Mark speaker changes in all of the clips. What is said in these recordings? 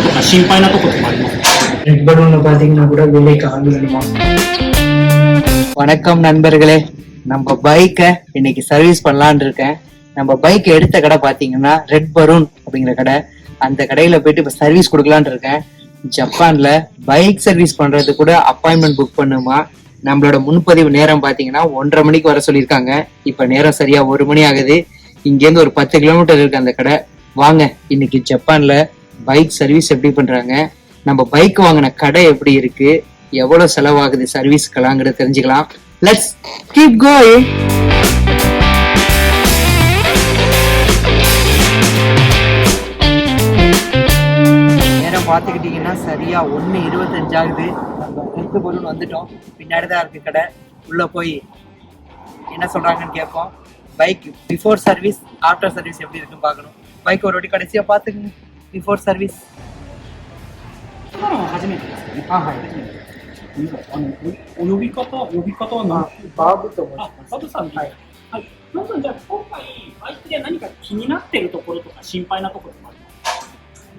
Speaker 1: ろとか心配なところもあります。
Speaker 2: red பலூன்ல பாத்தீங்கன்னா கூட விலைக்கு ஆள் வேணுமா வணக்கம் நண்பர்களே நம்ம பைக்கை இன்னைக்கு சர்வீஸ் பண்ணலாம்னு இருக்கேன் நம்ம பைக் எடுத்த கடை பாத்தீங்கன்னா ரெட் பலூன் அப்படிங்கிற கடை அந்த கடையில போயிட்டு இப்ப சர்வீஸ் கொடுக்கலாம்னு இருக்கேன் ஜப்பான்ல பைக் சர்வீஸ் பண்றது கூட அப்பாயின்மெண்ட் புக் பண்ணுமா நம்மளோட முன்பதிவு நேரம் பாத்தீங்கன்னா ஒன்றரை மணிக்கு வர சொல்லியிருக்காங்க இப்ப நேரம் சரியா ஒரு மணி ஆகுது இங்க இருந்து ஒரு பத்து கிலோமீட்டர் இருக்கு அந்த கடை வாங்க இன்னைக்கு ஜப்பான்ல பைக் சர்வீஸ் எப்படி பண்றாங்க? நம்ம பைக் வாங்கின கடை எப்படி இருக்கு? எவ்வளவு செலவாகுது சர்வீஸ்க்கலாங்கிறத தெரிஞ்சுக்கலாம். லெட்ஸ் கீப் கோயிங் நேரம் பார்த்துக்கிட்டிங்கன்னா சரியா ஒன்று இருபத்தஞ்சாகுது நம்ம ரெண்டு பொருள் வந்துட்டோம். பின்னாடி தான் இருக்கு கடை. உள்ள போய் என்ன சொல்றாங்கன்னு கேட்போம். Bike before service after service எப்படி இருக்குன்னு பார்க்கணும். பைக் ஒரு வாட்டி கடைசியா பார்த்துக்குங்க. ビフォーサービス
Speaker 1: 今のは初めてですよね。
Speaker 2: あはい。
Speaker 1: あのお呼び方呼び方は何？
Speaker 2: バ
Speaker 1: ーブと思います。バブさんはい。はい。まずじゃ今回バイクで何か気になってるところとか心配なところもあります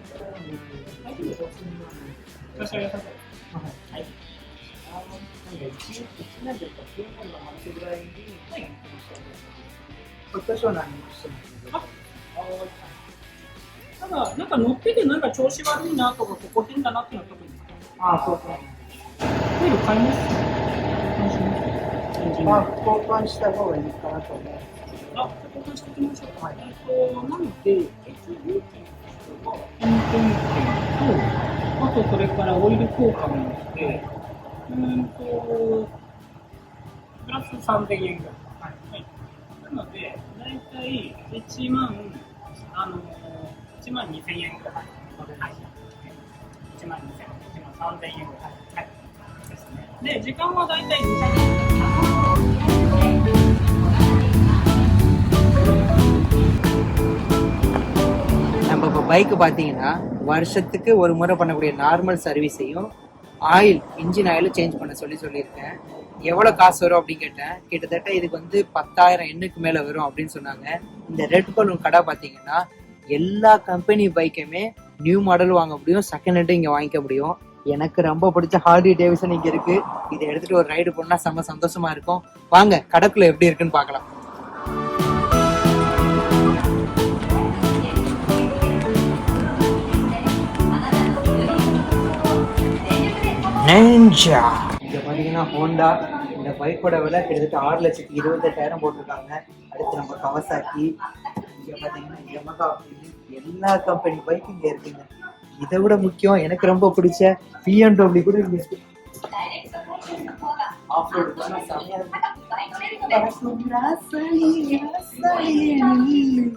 Speaker 1: 大い。いはい、はい。私は何もしてない。んか乗っててなんか調子悪いなとか、ここ変だなっていうのは特にない。
Speaker 2: あそうそう
Speaker 1: ル買いますま
Speaker 2: あ交換した方がいいかなと思う
Speaker 1: あ、交換しておきましょうか。えっと、なので、えっと、料金としては、点検券と、あとそれからオイル交換なので、うーんと、プラス3000円ぐらい。はい。なので、だいたい1万、あの、1万2000円ぐらい。はい。1万2000円、1万3000円ぐらい。はい。ですね。で、時間はだいたい2、3
Speaker 2: நம்ம இப்போ பைக்கு பார்த்தீங்கன்னா வருஷத்துக்கு ஒரு முறை பண்ணக்கூடிய நார்மல் சர்வீஸையும் ஆயில் இன்ஜின் ஆயிலும் சேஞ்ச் பண்ண சொல்லி சொல்லியிருக்கேன் எவ்வளோ காசு வரும் அப்படின்னு கேட்டேன் கிட்டத்தட்ட இதுக்கு வந்து பத்தாயிரம் எண்ணுக்கு மேலே வரும் அப்படின்னு சொன்னாங்க இந்த ரெட் பலூன் கடை பார்த்தீங்கன்னா எல்லா கம்பெனி பைக்குமே நியூ மாடல் வாங்க முடியும் செகண்ட் ஹேண்டும் இங்கே வாங்கிக்க முடியும். எனக்கு ரொம்ப பிடிச்ச ஹார்லி டேவிசன் இங்கே இருக்கு. இதை எடுத்துட்டு ஒரு ரைடு போனா செம்ம சந்தோஷமா இருக்கும். வாங்க கடைக்குள்ள எப்படி இருக்குன்னு பார்க்கலாம். நெஞ்சா இங்க பாத்தீங்கன்னா ஹோண்டா இந்த பைக்கோட விலை கிட்டத்தட்ட ஆறு லட்சத்தி இருபத்தெட்டாயிரம் போட்டிருக்காங்க. அடுத்து நம்ம கவசாக்கி இங்கே பார்த்தீங்கன்னா எமகா அப்படின்னு எல்லா கம்பெனி பைக் இங்கே இருக்குங்க. இதை விட முக்கியம் எனக்கு ரொம்ப பிடிச்ச பிஎம்டபிள்யூ கூட இங்க இருக்கு ஆஃப் ரோடு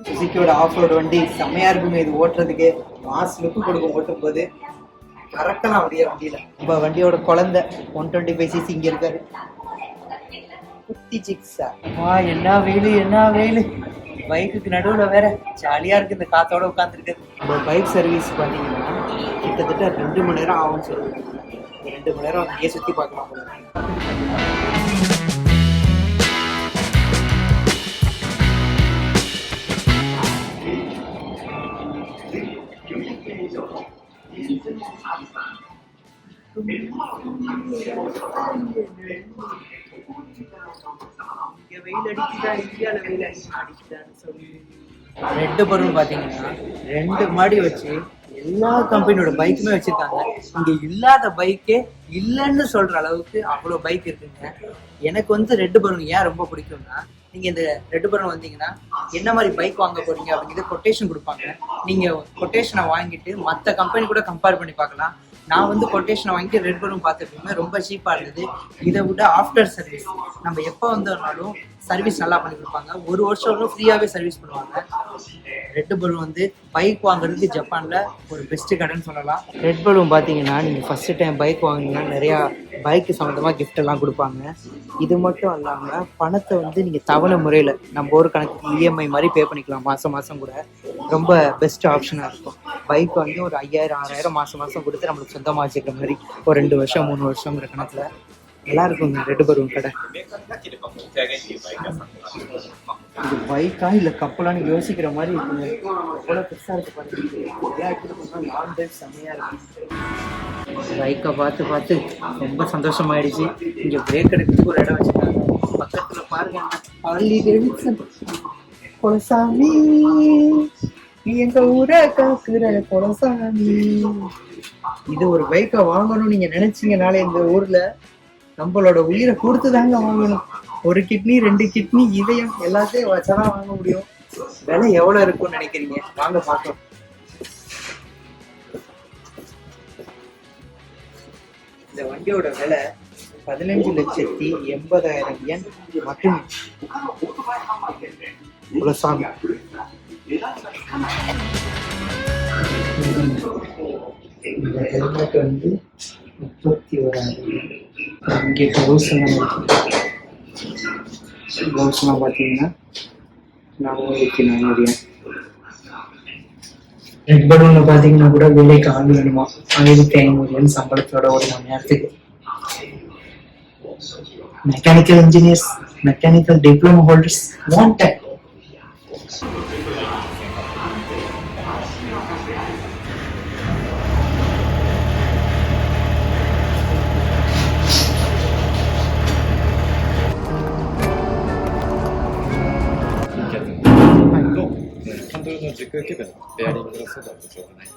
Speaker 2: சுசுக்கியோட ஆஃப் ரோடு வண்டி செம்மையா இருக்குங்க. இது ஓட்டுறதுக்கு மாஸ் லுக்கு கொடுக்கும் ஓட்டும் போது பறக்கலாம் அப்படியே வண்டியில. நம்ம வண்டியோட குழந்தை ஒன் டுவெண்ட்டி ஃபைவ் சிசி இங்க இருக்காரு. குட்டி சிக்ஸா வா என்ன வெயிலு என்ன வெயிலு பைக்குக்கு நடுவில் வேற ஜாலியாக இருக்குது இந்த காத்தோட உட்காந்துருக்கு நம்ம பைக் சர்வீஸ் பார்த்தீங்கன்னா கிட்டத்தட்ட ரெண்டு மணி நேரம் ஆகும்னு சொல்லுவாங்க ரெண்டு மணி நேரம் அங்கேயே சுற்றி பார்க்கலாம் Thank you. வெயில் அடிக்குதா? இந்தியாவில் வெயில் அதிகமா அடிக்குதான்னு சொல்லி. ரெண்டு பொருள் பார்த்தீங்கன்னா ரெண்டு மாடி வச்சு எல்லா கம்பெனியோட பைக்குமே வச்சிருக்காங்க. இங்க இல்லாத பைக்கே இல்லைன்னு சொல்ற அளவுக்கு அவ்வளோ பைக் இருக்குங்க. எனக்கு வந்து ரெட்டு பலூன் ஏன் ரொம்ப பிடிக்கும்னா நீங்க இந்த ரெட்டு பலூன் வந்தீங்கன்னா என்ன மாதிரி பைக் வாங்க போறீங்க அப்படிங்கிறது கொட்டேஷன் கொடுப்பாங்க. நீங்க கொட்டேஷனை வாங்கிட்டு மற்ற கம்பெனி கூட கம்பேர் பண்ணி பார்க்கலாம். நான் வந்து கொட்டேஷனை வாங்கி ரெட் பலூன் பார்த்துட்டு ரொம்ப சீப்பாக இருந்தது. இதை விட ஆஃப்டர் சர்வீஸ் நம்ம எப்போ வந்தோம்னாலும் சர்வீஸ் நல்லா பண்ணி கொடுப்பாங்க. ஒரு வருஷம் ஃப்ரீயாகவே சர்வீஸ் பண்ணுவாங்க. ரெட் பலூன் வந்து பைக் வாங்குறதுக்கு ஜப்பானில் ஒரு பெஸ்ட் கடைன்னு சொல்லலாம். ரெட் பலூன் பார்த்தீங்கன்னா நீங்கள் ஃபஸ்ட்டு டைம் பைக் வாங்கினீங்கன்னா நிறையா பைக்கு சம்மந்தமாக கிஃப்ட் எல்லாம் கொடுப்பாங்க. இது மட்டும் இல்லாமல் பணத்தை வந்து நீங்கள் தவணை முறையில் நம்ம ஒரு கணக்கு இஎம்ஐ மாதிரி பே பண்ணிக்கலாம். மாதம் மாதம் கூட. ரொம்ப பெஸ்ட் ஆப்ஷனாக இருக்கும். பைக் வந்து ஒரு ஐயாயிரம் ஆறாயிரம் மாதம் மாதம் கொடுத்து நம்மளுக்கு சொந்தமாக வச்சுக்கிற மாதிரி ஒரு ரெண்டு வருஷம் மூணு வருஷங்கிற கணக்கில் நல்லா இருக்குங்க ரெண்டு பருவம் கடை. இது பைக்கா இல்லை கப்பலான்னு யோசிக்கிற மாதிரி இருக்குங்க. எவ்வளோ பெருசாக இருக்கு பாருங்க. செம்மையாக இருக்கு. பைக்கை பார்த்து பார்த்து ரொம்ப சந்தோஷமாயிடுச்சு. இங்கே பிரேக் எடுக்கிறதுக்கு ஒரு இடம் வச்சுருக்காங்க. பக்கத்தில் பாருங்க பள்ளி டேவிட்சன் கொலசாமி. எங்க ஊரை காக்குற கொலசாமி. இது ஒரு பைக்கை வாங்கணும்னு நீங்க நினைச்சீங்கனாலே இந்த ஊர்ல நம்மளோட உயிரை கொடுத்து தாங்க வாங்கணும். ஒரு கிட்னி ரெண்டு கிட்னி இதயம் எல்லாத்தையும் வச்சாதான் வாங்க முடியும். விலை எவ்வளவு இருக்கும்னு நினைக்கிறீங்க? வாங்க பார்க்கலாம். இந்த வண்டியோட விலை பதினஞ்சு லட்சத்தி எண்பதாயிரம் எண் மட்டுமே. குலசாமி. இந்த ஹெல்மெட் வந்து முப்பத்தி ஓராயிரம் இங்கே க்ளவுஸ் எல்லாம் க்ளவுஸ்லாம் பார்த்தீங்கன்னா நானூற்றி நானூறு ரெட் பலூன்ல பார்த்தீங்கன்னா கூட விலைக்கு ஆள் வேணுமா? ஆயிரத்தி ஐநூறு சம்பளத்தோட ஒரு மணி நேரத்துக்கு.
Speaker 3: Mechanical engineers mechanical diploma holders wanted ドルの軸キュブのベアリングの外の異常がない。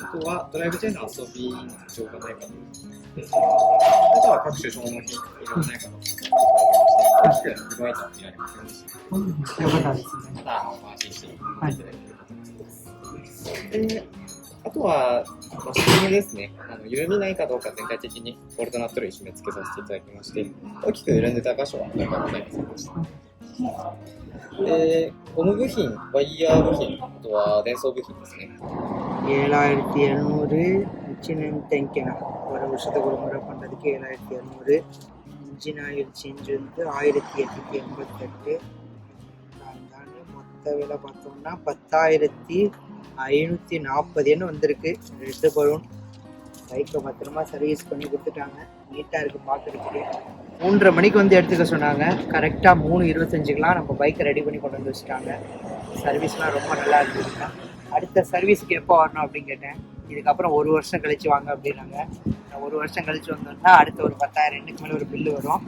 Speaker 3: あとはドライブチェーンの遊びの異常がないかと。あとは各種消耗品異常がないかと。大きく不具合とは見られませんでした。
Speaker 2: よかったですね
Speaker 3: ま、あの、安心していた
Speaker 2: はい
Speaker 3: で、あとは、マシングですね。あの緩みないかどうか全体的にボルトナット類締め付けさせていただきまして、大きく緩んでた箇所は何かございませんでした。で、ゴム部品、ワイヤー部品、あとは電装部品ですね。
Speaker 2: ஏழாயிரத்தி எழுநூறு இன்ஜின் தேங்கினா ஒரு வருஷத்துக்கு ஒரு முறை பண்ணுறதுக்கு ஏழாயிரத்தி எழுநூறு இன்ஜின் ஆயில் சேஞ்ச் வந்து ஆயிரத்தி எட்நூற்றி எண்பத்தெட்டு அந்தாண்டு மொத்த விலை பார்த்தோம்னா பத்தாயிரத்தி ஐநூற்றி நாற்பதுன்னு வந்திருக்கு ரெண்டு பலூன் பைக்கை பத்திரமா சர்வீஸ் பண்ணி கொடுத்துட்டாங்க நீட்டாக இருக்குது பார்க்குறதுக்கு மூன்றரை மணிக்கு வந்து எடுத்துக்க சொன்னாங்க. கரெக்டாக மூணு இருபத்தஞ்சுக்கெலாம் நம்ம பைக்கை ரெடி பண்ணி கொண்டு வந்து வச்சுட்டாங்க. சர்வீஸ்லாம் ரொம்ப நல்லா இருந்துச்சுங்க அடுத்த சர்வீஸுக்கு எப்போ வரணும் அப்படின்னு கேட்டேன். இதுக்கப்புறம் ஒரு வருஷம் கழிச்சு வாங்க அப்படின்னாங்க. ஒரு வருஷம் கழிச்சு வந்தோம்னா அடுத்த ஒரு பத்தாயிரம் ரெண்டுக்கு மேலே ஒரு பில்லு வரும்.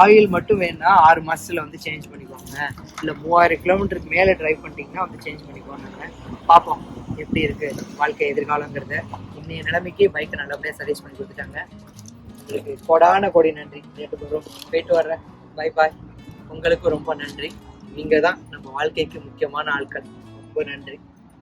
Speaker 2: ஆயில் மட்டும் வேணும்னா ஆறு மாதத்தில் வந்து சேஞ்ச் பண்ணிக்கோங்க. இல்லை மூவாயிரம் கிலோமீட்டருக்கு மேலே ட்ரைவ் பண்ணிட்டீங்கன்னா வந்து சேஞ்ச் பண்ணிக்கோங்க. பார்ப்போம் எப்படி இருக்குது வாழ்க்கை எதிர்காலங்கிறத. இன்றைய நிலைமைக்கு பைக்கை நல்லபடியாக சர்வீஸ் பண்ணி கொடுத்துட்டாங்க. உங்களுக்கு கொடான கொடி நன்றி. நேற்று போயிட்டு வர்றேன். பை பாய் உங்களுக்கும் ரொம்ப நன்றி. நீங்க தான் நம்ம வாழ்க்கைக்கு முக்கியமான ஆட்கள். ரொம்ப நன்றி.